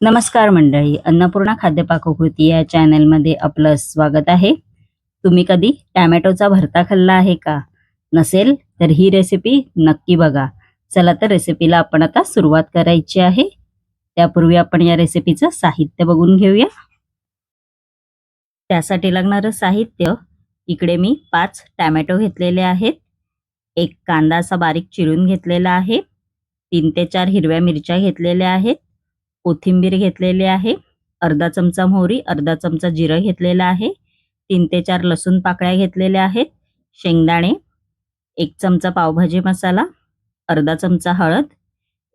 नमस्कार मंडळी अन्नपूर्णा खाद्यपाककृती या चॅनलमध्ये आपलं स्वागत आहे. तुम्ही कधी टॅमॅटोचा भरता खाल्ला आहे का? नसेल तर ही रेसिपी नक्की बघा. चला तर रेसिपीला आपण आता सुरुवात करायची आहे. त्यापूर्वी आपण या रेसिपीचं साहित्य बघून घेऊया. त्यासाठी लागणारं साहित्य इकडे मी पाच टॅमॅटो घेतलेले आहेत. एक कांदा असा बारीक चिरून घेतलेला आहे. तीन ते चार हिरव्या मिरच्या घेतलेल्या आहेत. कोथिंबीर घेतलेली आहे अर्धा चमचा मोहरी अर्धा चमचा जिरं घेतलेलं आहे तीन ते चार लसूण पाकळ्या घेतलेल्या आहेत शेंगदाणे एक चमचा पावभाजी मसाला अर्धा चमचा हळद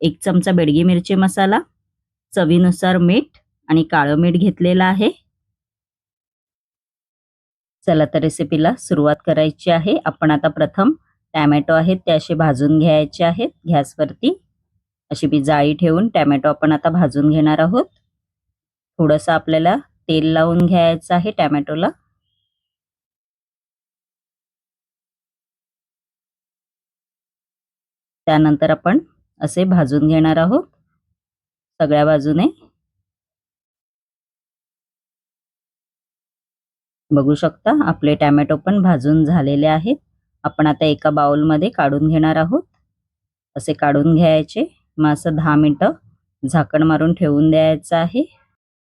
एक चमचा बेडगी मिरची मसाला चवीनुसार मीठ आणि काळं मीठ घेतलेलं आहे. चला तर रेसिपीला सुरुवात करायची आहे. आपण आता प्रथम टॅमॅटो आहेत ते असे भाजून घ्यायचे आहेत गॅसवरती. अशी मी जाळी ठेवून टॅमॅटो आपण आता भाजून घेणार आहोत. थोडंसं आपल्याला तेल लावून घ्यायचं आहे टॅमॅटोला. त्यानंतर आपण असे भाजून घेणार आहोत सगळ्या बाजूने. बघू शकता आपले टॅमॅटो पण भाजून झालेले आहेत. आपण आता एका बाउलमध्ये काढून घेणार आहोत. असे काढून घ्यायचे. मग असं दहा मिनटं झाकण मारून ठेवून द्यायचं आहे.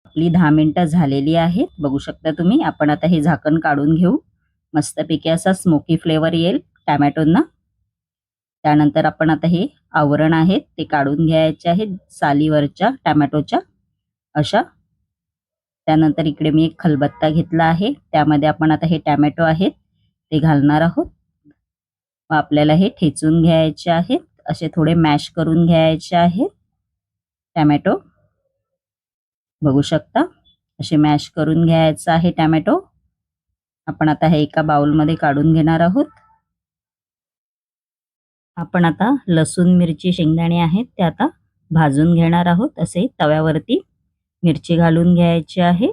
आपली दहा मिनटं झालेली आहेत. बघू शकता तुम्ही आपण आता हे झाकण काढून घेऊ. मस्तपैकी असा स्मोकी फ्लेवर येईल टॅमॅटोंना. त्यानंतर आपण आता हे आवरण आहेत ते काढून घ्यायचे आहेत सालीवरच्या टॅमॅटोच्या अशा. त्यानंतर इकडे मी एक खलबत्ता घेतला आहे. त्यामध्ये आपण आता हे टॅमॅटो आहेत ते घालणार आहोत. आपल्याला हे ठेचून घ्यायचे आहेत. असे थोडे मॅश करून घ्यायचे आहेत. टॅमॅटो. बघू शकता. असे मॅश करून घ्यायचं आहे टॅमॅटो. आपण आता हे एका बाउलमध्ये काढून घेणार आहोत. आपण आता लसूण मिरची शेंगदाणे आहेत ते आता भाजून घेणार आहोत. असे तव्यावरती मिरची घालून घ्यायची आहे.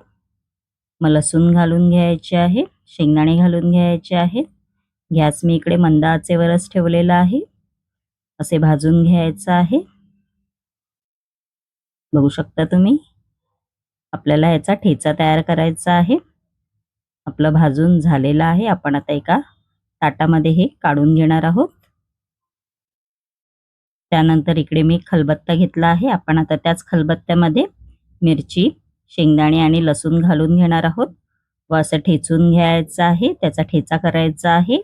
मग लसूण घालून घ्यायचे आहे. शेंगदाणे घालून घ्यायचे आहेत. गॅस मी इकडे मंद आचेवरच ठेवलेला आहे. असे भाजून घ्यायचं आहे. बघू शकता तुम्ही आपल्याला याचा ठेचा तयार करायचा आहे. आपलं भाजून झालेलं आहे. आपण आता एका ताटामध्ये हे काढून घेणार आहोत. त्यानंतर इकडे मी खलबत्ता घेतला आहे. आपण आता त्याच खलबत्त्यामध्ये मिरची शेंगदाणे आणि लसूण घालून घेणार आहोत. व असं ठेचून घ्यायचं आहे. त्याचा ठेचा करायचा आहे.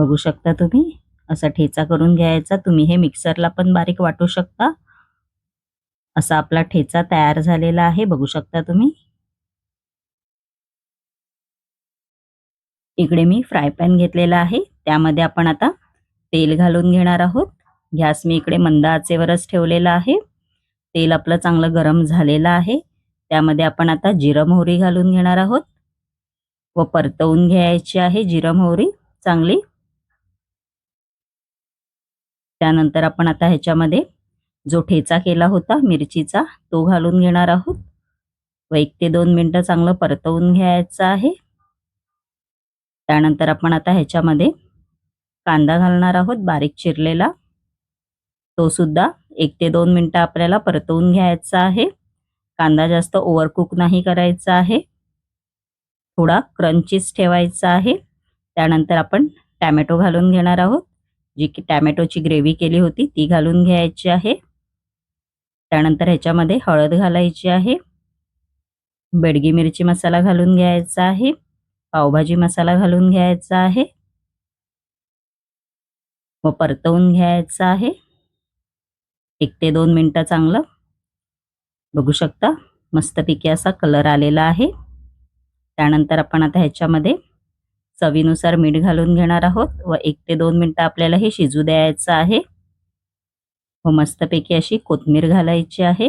बघू शकता तुम्ही. असा ठेचा करून घ्यायचा. तुम्ही हे मिक्सरला पण बारीक वाटू शकता. असा आपला ठेचा तयार झालेला आहे. बघू शकता तुम्ही. इकडे मी फ्राय पॅन घेतलेला आहे. त्यामध्ये आपण आता तेल घालून घेणार आहोत. गॅस मी इकडे मंद आचेवरच ठेवलेला आहे. तेल आपलं चांगलं गरम झालेलं आहे. त्यामध्ये आपण आता जिरं मोहरी घालून घेणार आहोत. व परतवून घ्यायची आहे जिरं मोहरी. चांगली त्यानंतर आपण आता ह्याच्यामध्ये जो ठेचा केला होता मिरचीचा. तो घालून घेणार आहोत. व एक ते दोन मिनटं चांगलं परतवून घ्यायचं आहे. त्यानंतर आपण आता ह्याच्यामध्ये कांदा घालणार आहोत बारीक चिरलेला. तो सुद्धा एक ते दोन मिनटं आपल्याला परतवून घ्यायचा आहे. कांदा जास्त ओव्हरकुक नाही करायचा आहे. थोडा क्रंचीच ठेवायचा आहे. त्यानंतर आपण टॅमॅटो घालून घेणार आहोत. जी की टॅमॅटोची ग्रेव्ही केली होती ती घालून घ्यायची आहे. त्यानंतर ह्याच्यामध्ये हळद घालायची आहे. बेडगी मिरची मसाला घालून घ्यायचा आहे. पावभाजी मसाला घालून घ्यायचा आहे. व परतवून घ्यायचं आहे. एक ते दोन मिनटं चांगलं. बघू शकता मस्तपैकी असा कलर आलेला आहे. त्यानंतर आपण आता ह्याच्यामध्ये चवीनुसार मीठ घालून घेणार आहोत व एक ते दोन मिनटं आपल्याला हे शिजू द्यायचं आहे. व मस्तपैकी अशी कोथमीर घालायची आहे.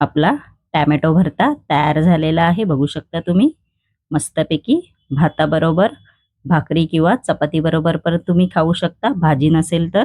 आपला टॅमॅटो भरता तयार झालेला आहे बघू शकता तुम्ही. मस्तपैकी भाताबरोबर भाकरी किंवा चपाती बरोबर पण तुम्ही खाऊ शकता भाजी नसेल तर.